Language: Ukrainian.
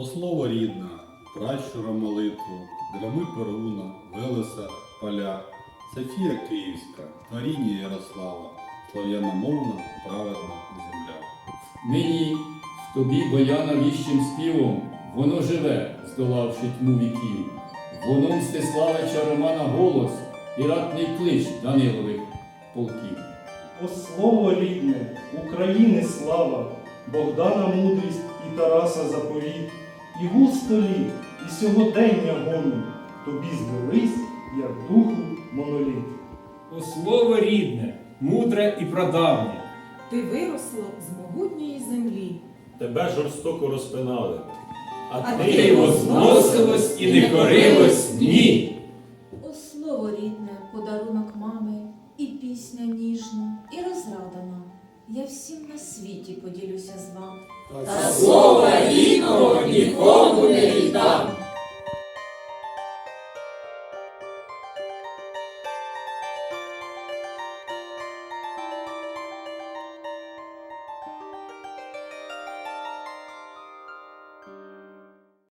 О слово рідна, пращура молитву, громи Перуна, Велеса, поля, Софія Київська, творіння Ярослава, слав'яномовна, праведна земля. Нині в тобі бояна віщим співом, воно живе, здолавши тьму віків. Воно Мстиславича Романа голос і ратний клич Данилових полків. О слово рідне, України слава, Богдана мудрість і густо літ, і сьогодення гомін, тобі звелись, як духу моноліт. О слово рідне, мудре і прадавнє, Ти виросло з могутньої землі. Тебе жорстоко розпинали. А, А ти його зносилось і не корилось, ні. О слово рідне, подарунок мами, і пісня ніжна, і розрадана. Я всім на світі поділюся з вами. Та слова e Nico.